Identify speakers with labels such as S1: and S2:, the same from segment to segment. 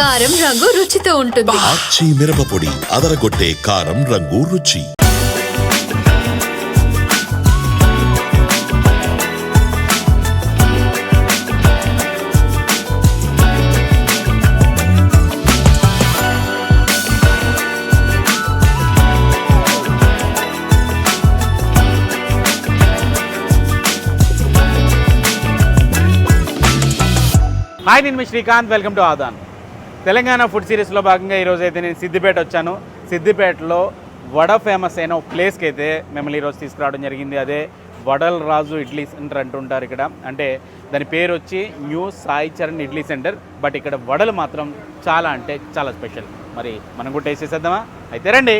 S1: కారం రంగు రుచితో ఉంటుంది.
S2: ఆచి మిరపపొడి అదరగొట్టే కారం రంగు రుచి.
S3: హాయ్ నేను మీ Srikanth. Welcome to Aadhan Telangana food సిరీస్లో భాగంగా ఈరోజు అయితే నేను సిద్దిపేట వచ్చాను. సిద్దిపేటలో వడ ఫేమస్ అయిన ఒక ప్లేస్కి అయితే మిమ్మల్ని ఈరోజు తీసుకురావడం జరిగింది. అదే వడల్ రాజు ఇడ్లీ సెంటర్ అంటుంటారు ఇక్కడ. అంటే దాని పేరు వచ్చి new Sai Charan idli centre. But ఇక్కడ వడలు మాత్రం చాలా అంటే చాలా స్పెషల్. మరి మనం కూడా టేస్ట్ చేసేద్దామా? అయితే రండి.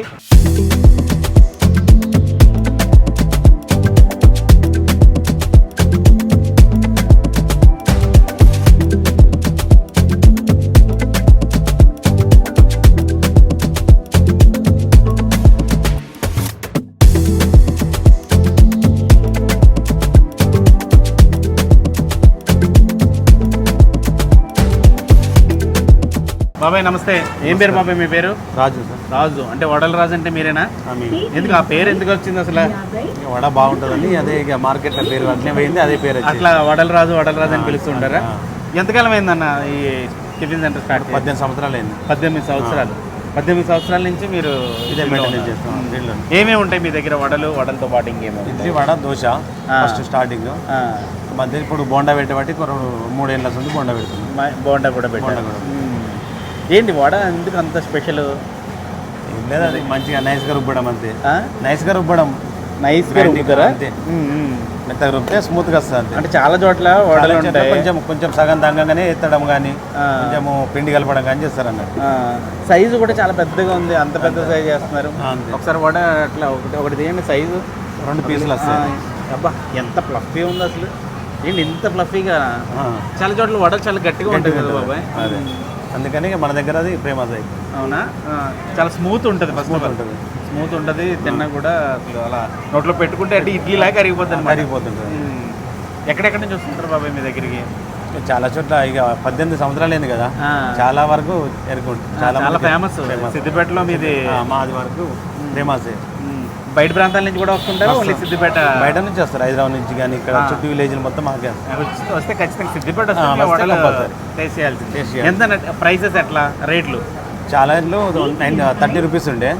S3: బాబాయ్ నమస్తే. ఏం పేరు బాబాయ్ మీ పేరు?
S4: రాజు సార్.
S3: రాజు. అంటే వడల రాజు అంటే మీరేనా? ఎందుకు ఆ పేరు ఎందుకు వచ్చింది అసలు?
S4: వడ బాగుంటుందని అదే ఇక మార్కెట్లో పేరు అట్లే పోయింది అదే పేరు
S3: అట్లా వడల రాజు వడల రాజు అని పిలుస్తుంటారా? ఎంతకాలం అయిందన్న ఈ టిఫిన్ సెంటర్ స్టార్ట్?
S4: పద్దెనిమిది సంవత్సరాలు అయింది.
S3: పద్దెనిమిది సంవత్సరాలు. పద్దెనిమిది సంవత్సరాల నుంచి మీరు
S4: ఇదే మెయింటెనెన్స్
S3: ఉన్నారు.
S4: చేస్తాం
S3: ఏమేమి ఉంటాయి మీ దగ్గర వడలు? వడలతో పాటు ఇంకేమో
S4: ఇడ్లీ వడ దోశ ఫస్ట్ స్టార్టింగ్ మధ్య ఇప్పుడు బోండా పెట్టబట్టి మూడేళ్ళ నుంచి బోండా పెడుతుంది
S3: బోండా కూడా. మ్మ్. ఏంటి వడ ఎందుకు అంత స్పెషల్
S4: ఏం లేదు అది మంచిగా నైస్గా రుబ్బడం అంతే. నైస్గా రుబ్బడం.
S3: నైస్
S4: Grinding అంతే. మెత్తగా రుబ్బితే స్మూత్గా వస్తుంది అంతే.
S3: అంటే చాలా చోట్ల వడలు ఉంటాయి.
S4: కొంచెం కొంచెం సగం దంగంగానే ఎత్తడం కానీ
S3: ఆ.
S4: కొంచెము పిండి కలపడం కానీ చేస్తారు అన్నట్టు
S3: సైజు కూడా చాలా పెద్దగా ఉంది. అంత పెద్ద సైజ్ చేస్తున్నారు. ఒకసారి వడ అట్లా ఒకటి ఒకటి తీయండి సైజు
S4: రెండు పీసులు వస్తాయి.
S3: అబ్బా ఎంత ఫ్లఫీ ఉంది అసలు. ఏంటి ఇంత ఫ్లఫీగా. చాలా చోట్ల వడ చాలా గట్టిగా ఉంటుంది కదా బాబాయ్.
S4: అదే. అందుకని మన దగ్గర అది ఫేమస్ అయ్యి
S3: అవునా? చాలా స్మూత్ ఉంటుంది ఫస్ట్
S4: ఉంటుంది.
S3: స్మూత్ ఉంటుంది తిన్నా కూడా అసలు అలా నోట్లో పెట్టుకుంటే అంటే ఇడ్లీ లాగా కరిగిపోతుంది అనమాట
S4: కరిగిపోతుంటుంది.
S3: ఎక్కడెక్కడ నుంచి వస్తుంటారు బాబాయ్ మీ దగ్గరికి?
S4: చాలా చోట్ల ఇక పద్దెనిమిది సంవత్సరాలు అయింది కదా. చాలా వరకు ఎరుకుంటు
S3: చాలా
S4: మందికి
S3: ఫేమస్. సిద్దిపేటలో మీది.
S4: మాది వరకు ఫేమస్
S3: బయట ప్రాంతాల నుంచి కూడా వస్తుంటారు? ఓన్లీ సిద్దిపేట?
S4: బయట నుంచి వస్తారు. హైదరాబాద్ నుంచి కానీ ఇక్కడ. చుట్టూ విలేజ్ మొత్తం మాకే
S3: వస్తే ఖచ్చితంగా సిద్దిపేట. టేస్ట్ చేయాల్సింది. ఎంత ప్రైసెస్ ఎట్లా? రేట్లు?
S4: చాలా నైన్ థర్టీ రూపీస్ ఉండే.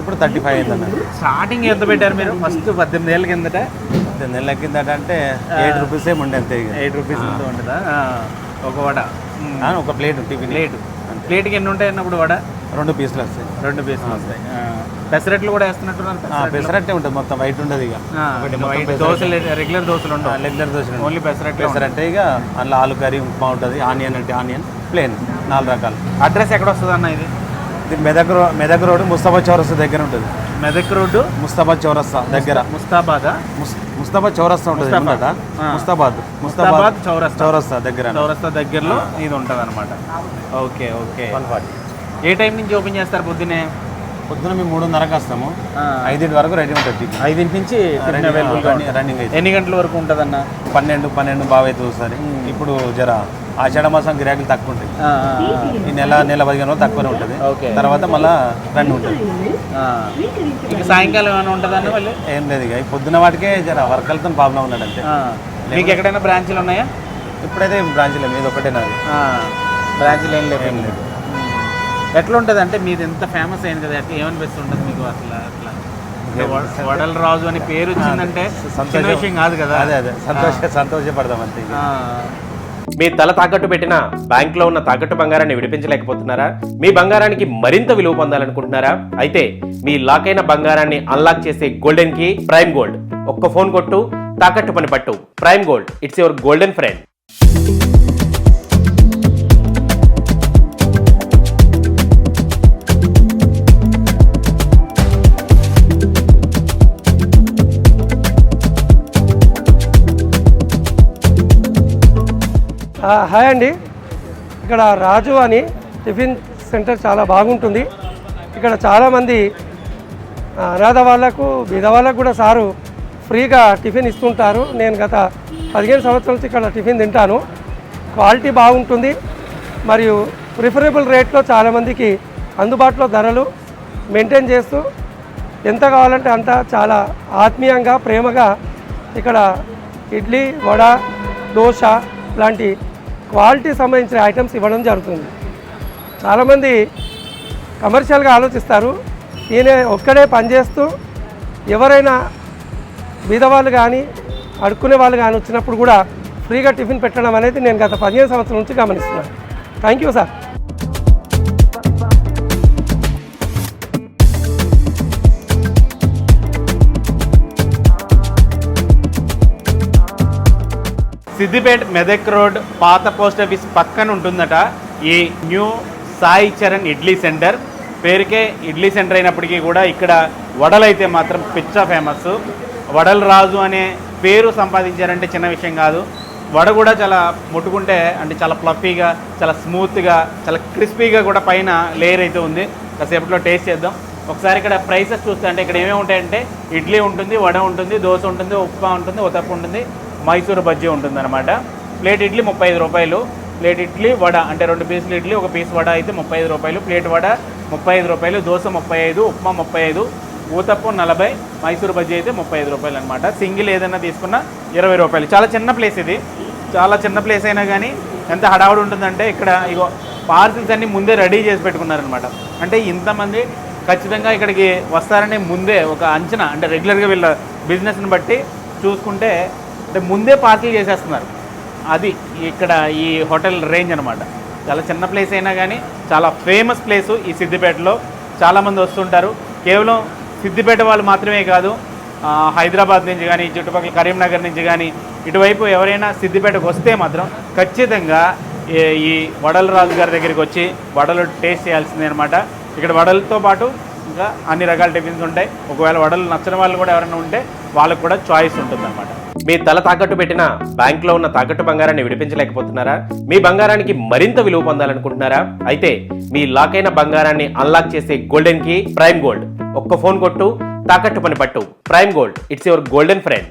S4: ఇప్పుడు థర్టీ ఫైవ్ అయింది అన్న
S3: స్టార్టింగ్ ఎంత పెట్టారు మీరు? ఫస్ట్ పద్దెనిమిది ఏళ్ళ కిందట?
S4: నెల కింద అంటే ఎయిట్ రూపీస్ ఏమి ఉండే అంతే
S3: ఎయిట్ రూపీస్ ఎంత ఉంటుందా ఒక వడ.
S4: ఒక ప్లేట్ టిఫిన్.
S3: ప్లేట్. ప్లేట్కి ఎన్ని ఉంటాయి అన్నప్పుడు వడ?
S4: రెండు పీసులు వస్తాయి.
S3: రెండు పీసులు వస్తాయి. పెసరట్లు కూడా వేస్తున్నట్టున్నారు.
S4: పెసరట్టే ఉంటుంది మొత్తం వైట్ ఉండదు ఇక.
S3: దోశలు రెగ్యులర్ దోశలు ఉండవు.
S4: రెగ్యులర్ దోశ ఉంటుంది.
S3: ఓన్లీ పెసరట్లు
S4: పెసరట్టే ఇక అందులో ఆలు కర్రీ ఉప్మా ఉంటుంది ఆనియన్ అంటే ఆనియన్ ప్లేన్ నాలుగు రకాలు.
S3: అడ్రస్ ఎక్కడ వస్తుంది అన్న ఇది?
S4: ఇది మెదక్ రో మెదక్ రోడ్ ముస్తాబా చౌరస్తా దగ్గర ఉంటుంది.
S3: మెదక్ రోడ్డు?
S4: ముస్తాబాద్ చౌరస్తా దగ్గర.
S3: ముస్తాబాదా?
S4: ముస్- ముస్తాబాద్ చౌరస్తా ఉంటుంది.
S3: ఆ.
S4: ముస్తాబాద్.
S3: ముస్తాబాద్ చౌరస్తా.
S4: చౌరస్తా దగ్గర.
S3: చౌరస్తా దగ్గరలో ఇది ఉంటుంది అనమాట ఓకే ఓకే.
S4: వన్ ఫార్టీ
S3: ఏ టైం నుంచి ఓపెన్ చేస్తారు పొద్దున్నే?
S4: పొద్దున మేము మూడున్నరకు వస్తాము. ఐదింటి వరకు రెడీ ఉంటుంది.
S3: ఐదింటి నుంచి
S4: రన్నింగ్- అయితే.
S3: ఎన్ని గంటల వరకు ఉంటుందన్న?
S4: పన్నెండు పన్నెండు బాగా అవుతుంది ఒకసారి ఇప్పుడు జర ఆషాఢ మాసం గిరాకీలు తక్కువ ఉంటాయి. ఈ నెల నెల పదిహేను రోజులు తక్కువనే ఉంటుంది.
S3: ఓకే.
S4: తర్వాత మళ్ళా రన్ ఉంటుంది.
S3: ఇక సాయంకాలం ఏమైనా ఉంటుందన్న మళ్ళీ?
S4: ఏం లేదు ఇక. పొద్దున వాటికే జర వర్కర్లతో ప్రాబ్లం ఉన్నాడు అంతే.
S3: మీకు ఎక్కడైనా బ్రాంచ్లు ఉన్నాయా?
S4: ఇప్పుడైతే బ్రాంచ్లో మీద ఒకటే నాది
S3: బ్రాంచ్లు ఏం లేవు.
S4: ఏం లేదు.
S3: ఎట్లా ఉంటుంది అంటే మీది ఎంత ఫేమస్ అయింది కదా ఎట్లా ఏమనిపిస్తుంటుంది మీకు అసలు అట్లా? వడల రాజు అని పేరు వచ్చిందంటే విషయం కాదు కదా?
S4: అదే అదే. సంతోష సంతోషపడదాం అంతే.
S5: మీ తల తాకట్టు పెట్టిన బ్యాంక్లో ఉన్న తాకట్టు బంగారాన్ని విడిపించలేకపోతున్నారా? మీ బంగారానికి మరింత విలువ పొందాలనుకుంటున్నారా? అయితే మీ లాక్ అయిన బంగారాన్ని అన్లాక్ చేసే గోల్డెన్కి ప్రైమ్ గోల్డ్ ఒక్క ఫోన్ కొట్టు తాకట్టు పని పట్టు. Prime gold it's your golden friend
S6: hi అండి. ఇక్కడ రాజు అని టిఫిన్ సెంటర్ చాలా బాగుంటుంది. ఇక్కడ చాలామంది అనాథ వాళ్ళకు బీద వాళ్ళకు కూడా సారు ఫ్రీగా టిఫిన్ ఇస్తుంటారు. నేను గత పదిహేను సంవత్సరాల నుంచి ఇక్కడ టిఫిన్ తింటాను. క్వాలిటీ బాగుంటుంది. మరియు ప్రిఫరబుల్ రేట్లో చాలామందికి అందుబాటులో ధరలు మెయింటైన్ చేస్తూ ఎంత కావాలంటే అంత చాలా ఆత్మీయంగా ప్రేమగా ఇక్కడ ఇడ్లీ వడ దోశ లాంటి క్వాలిటీ సంబంధించిన ఐటమ్స్ ఇవ్వడం జరుగుతుంది. చాలామంది కమర్షియల్గా ఆలోచిస్తారు. ఈయన ఒక్కడే పనిచేస్తూ ఎవరైనా బీదవాళ్ళు కానీ అడుక్కునే వాళ్ళు కానీ వచ్చినప్పుడు కూడా ఫ్రీగా టిఫిన్ పెట్టడం అనేది నేను గత పదిహేను సంవత్సరాల నుంచి గమనిస్తున్నాను. Thank you sir.
S3: Siddipet Medak road పాత పోస్ట్ ఆఫీస్ పక్కన ఉంటుందట. ఈ న్యూ సాయి చరణ్ ఇడ్లీ సెంటర్. పేరుకే ఇడ్లీ సెంటర్ అయినప్పటికీ కూడా ఇక్కడ వడలైతే మాత్రం పిచ్చ ఫేమస్. వడల రాజు అనే పేరు సంపాదించారంటే చిన్న విషయం కాదు. వడ కూడా చాలా ముట్టుకుంటే అంటే చాలా ఫ్లఫీగా చాలా స్మూత్గా చాలా క్రిస్పీగా కూడా పైన లేయర్ అయితే ఉంది. కాసేపట్లో టేస్ట్ చేద్దాం. ఒకసారి ఇక్కడ ప్రైసెస్ చూస్తే అంటే ఇక్కడ ఏమేమి ఉంటాయంటే ఇడ్లీ ఉంటుంది వడ ఉంటుంది దోశ ఉంటుంది ఉప్మా ఉంటుంది ఉతప్ప ఉంటుంది. మైసూర్ బజ్జీ ఉంటుందన్నమాట. ప్లేట్ ఇడ్లీ ముప్పై ఐదు రూపాయలు. ప్లేట్ ఇడ్లీ వడ అంటే రెండు పీసులు ఇడ్లీ ఒక పీస్ వడ అయితే ముప్పై ఐదు రూపాయలు. ప్లేట్ వడ ముప్పై ఐదు రూపాయలు. దోశ ముప్పై ఐదు ఉప్మా ముప్పై ఐదు ఊతప్పం నలభై మైసూర్ బజ్జీ అయితే ముప్పై ఐదు రూపాయలు అనమాట సింగిల్ ఏదైనా తీసుకున్నా ఇరవై రూపాయలు. చాలా చిన్న ప్లేస్ ఇది. చాలా చిన్న ప్లేస్ అయినా కానీ ఎంత హడావుడి ఉంటుందంటే ఇక్కడ ఇగో పార్సిల్స్ అన్ని ముందే రెడీ చేసి పెట్టుకున్నారనమాట అంటే ఇంతమంది ఖచ్చితంగా ఇక్కడికి వస్తారని ముందే ఒక అంచనా అంటే రెగ్యులర్గా వీళ్ళ బిజినెస్ని బట్టి చూసుకుంటే అంటే ముందే పార్కింగ్ చేసేస్తున్నారు. అది ఇక్కడ ఈ హోటల్ రేంజ్ అనమాట చాలా చిన్న ప్లేస్ అయినా కానీ చాలా ఫేమస్ ప్లేసు ఈ సిద్దిపేటలో. చాలామంది వస్తుంటారు. కేవలం సిద్దిపేట వాళ్ళు మాత్రమే కాదు హైదరాబాద్ నుంచి కానీ చుట్టుపక్కల కరీంనగర్ నుంచి కానీ ఇటువైపు ఎవరైనా సిద్దిపేటకు వస్తే మాత్రం ఖచ్చితంగా ఈ- ఈ వడల రాజు గారి దగ్గరికి వచ్చి వడలు టేస్ట్ చేయాల్సిందే అనమాట ఇక్కడ వడలతో పాటు ఇంకా అన్ని రకాల టిఫిన్స్ ఉంటాయి. ఒకవేళ వడలు నచ్చని వాళ్ళు కూడా ఎవరైనా ఉంటే వాళ్ళకు కూడా చాయిస్ ఉంటుంది
S5: మీ తల తాకట్టు పెట్టిన బ్యాంకులో ఉన్న తాకట్టు బంగారాన్ని విడిపించలేకపోతున్నారా? మీ బంగారానికి మరింత విలువ పొందాలనుకుంటున్నారా? అయితే మీ లాక్ అయిన బంగారాన్ని అన్లాక్ చేసే గోల్డెన్కి ప్రైమ్ గోల్డ్ ఒక్క ఫోన్ కొట్టు తాకట్టు పని పట్టు. Prime gold it's your golden friend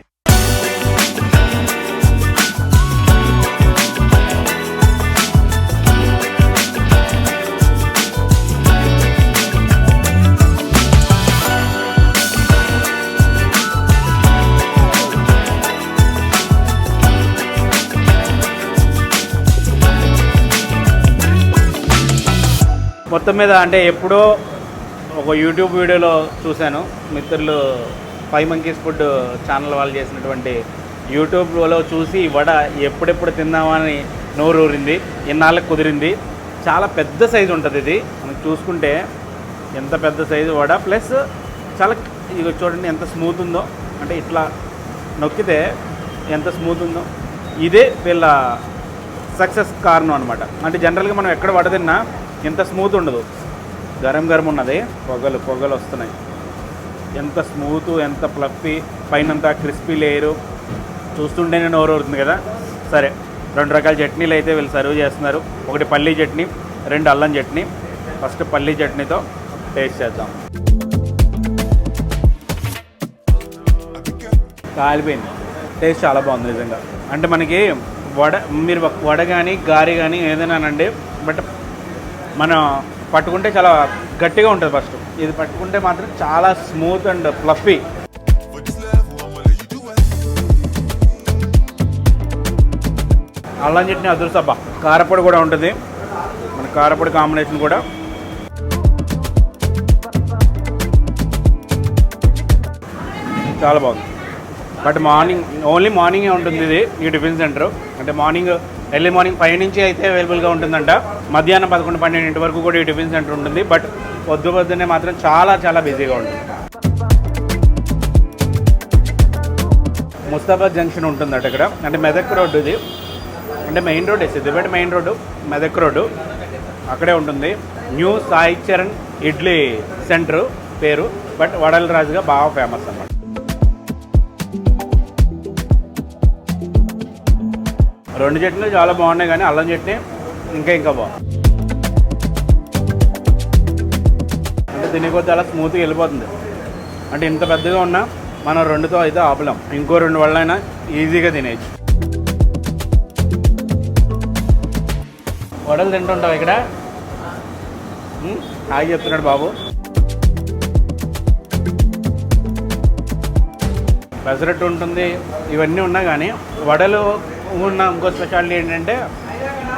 S3: మొత్తం మీద అంటే ఎప్పుడో ఒక యూట్యూబ్ వీడియోలో చూశాను. మిత్రులు ఫైవ్ మంకీస్ ఫుడ్ ఛానల్ వాళ్ళు చేసినటువంటి యూట్యూబ్లో చూసి వడ ఎప్పుడెప్పుడు తిందామని నోరూరింది. ఇన్నాళ్ళకి కుదిరింది. చాలా పెద్ద సైజు ఉంటుంది ఇది. మనం చూసుకుంటే ఎంత పెద్ద సైజు వడ ప్లస్ చాలా ఇది చూడండి ఎంత స్మూత్ ఉందో. అంటే ఇట్లా నొక్కితే ఎంత స్మూత్ ఉందో. ఇదే వీళ్ళ సక్సెస్ కారణం అనమాట అంటే జనరల్గా మనం ఎక్కడ వడ తిన్నా ఇంత స్మూత్ ఉండదు. గరం గరం ఉన్నది. పొగలు పొగలు వస్తున్నాయి. ఎంత స్మూత్ ఎంత ఫ్లఫీ పైనంతా క్రిస్పీ లేయరు చూస్తుంటేనే నోరు ఊరుతుంది కదా. సరే రెండు రకాల చట్నీలు అయితే వీళ్ళు సర్వ్ చేస్తున్నారు. ఒకటి పల్లీ చట్నీ రెండు అల్లం చట్నీ. ఫస్ట్ పల్లీ చట్నీతో టేస్ట్ చేద్దాం. కాలిపోయింది. టేస్ట్ చాలా బాగుంది నిజంగా. అంటే మనకి వడ మీరు వడ కానీ గారి కానీ ఏదైనా అండి బట్ మనం పట్టుకుంటే చాలా గట్టిగా ఉంటుంది ఫస్ట్ ఇది పట్టుకుంటే మాత్రం చాలా స్మూత్ అండ్ ఫ్లఫీ అల్లం చట్నీ అదృష్టబ్బా కారపొడి కూడా ఉంటుంది. మన కారపొడి కాంబినేషన్ కూడా. చాలా బాగుంది. బట్ మార్నింగ్ ఓన్లీ మార్నింగే ఉంటుంది ఇది ఈ టిఫిన్ సెంటర్ అంటే మార్నింగ్ ఎర్లీ మార్నింగ్ ఫైవ్ నుంచి అయితే అవైలబుల్గా ఉంటుందంట. మధ్యాహ్నం పదకొండు పన్నెండింటి వరకు కూడా ఈ టిఫిన్ సెంటర్ ఉంటుంది. బట్ పొద్దు పొద్దునే మాత్రం చాలా చాలా బిజీగా ఉంటుంది. ముస్తాబాద్ జంక్షన్ ఉంటుందట ఇక్కడ. అంటే మెదక్ రోడ్డు ఇది. అంటే main road Siddipet main road Medak road. అక్కడే ఉంటుంది. న్యూ సాయి చరణ్ ఇడ్లీ సెంటర్ పేరు. బట్ వడల రాజుగా బాగా ఫేమస్ అన్నమాట. రెండు చట్నీలు చాలా బాగున్నాయి కానీ అల్లం చట్నీ ఇంకా ఇంకా బాగుంది. అంటే తినే కొద్ది అలా స్మూత్గా వెళ్ళిపోతుంది. అంటే ఇంత పెద్దగా ఉన్నా మనం రెండుతో అయితే ఆపలేం. ఇంకో రెండు వాళ్ళైనా ఈజీగా తినేయచ్చు. వడలు తింటుంటావు ఇక్కడ? ఉమ్, చెప్తున్నాడు బాబు. పెసరట్టు ఉంటుంది ఇవన్నీ ఉన్నా కానీ వడలు ఉన్న ఇంకో స్పెషాలిటీ ఏంటంటే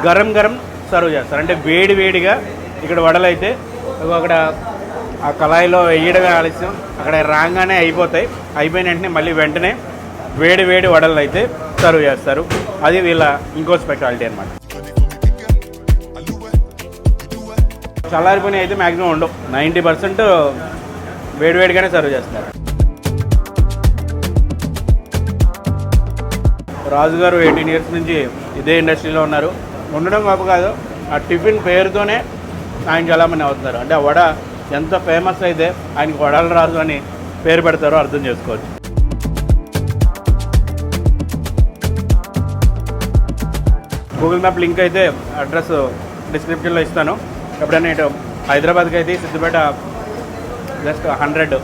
S3: గరం గరం సర్వ్ చేస్తారు. అంటే వేడి వేడిగా ఇక్కడ వడలు అయితే అక్కడ ఆ కళాయిలో వేయడమే ఆలస్యం. అక్కడ రాగానే అయిపోతాయి. అయిపోయిన వెంటనే మళ్ళీ వెంటనే వేడి వేడి వడలు అయితే సర్వ్ చేస్తారు. అది వీళ్ళ ఇంకో స్పెషాలిటీ అనమాట చల్లారిపోయిన అయితే మ్యాక్సిమం ఉండవు. నైంటీ పర్సెంట్ వేడివేడిగానే సర్వ్ చేస్తారు. రాజు గారు ఎయిటీన్ ఇయర్స్ నుంచి ఇదే ఇండస్ట్రీలో ఉన్నారు. ఉండడం గొప్ప కాదు ఆ టిఫిన్ పేరుతోనే ఆయన చాలామంది అవుతున్నారు. అంటే ఆ వడ ఎంత ఫేమస్ అయితే ఆయనకి వడల రాజు అని పేరు పెడతారో అర్థం చేసుకోవచ్చు. గూగుల్ మ్యాప్ లింక్ అయితే అడ్రస్ డిస్క్రిప్షన్లో ఇస్తాను. ఎప్పుడైనా ఇటు హైదరాబాద్కి అయితే Siddipet just hundred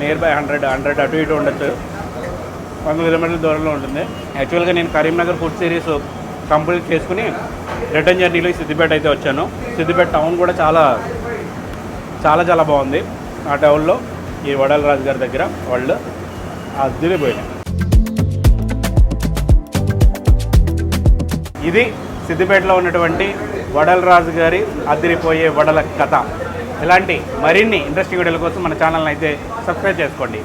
S3: near by hundred hundred అటు ఇటు ఉండొచ్చు. వంద కిలోమీటర్ల దూరంలో ఉంటుంది. యాక్చువల్గా నేను కరీంనగర్ ఫుడ్ సిరీస్ కంప్లీట్ చేసుకుని రిటర్న్ జర్నీలో ఈ సిద్దిపేట అయితే వచ్చాను. సిద్దిపేట టౌన్ కూడా చాలా చాలా చాలా బాగుంది. ఆ టౌన్లో ఈ వడల రాజు గారి దగ్గర వాళ్ళు అద్దరిపోయినాయి ఇది సిద్దిపేటలో ఉన్నటువంటి వడల రాజు గారి అద్దరిపోయే వడల కథ. ఇలాంటి మరిన్ని ఇంట్రెస్టింగ్ వీడియోల కోసం మన ఛానల్ని అయితే సబ్స్క్రైబ్ చేసుకోండి.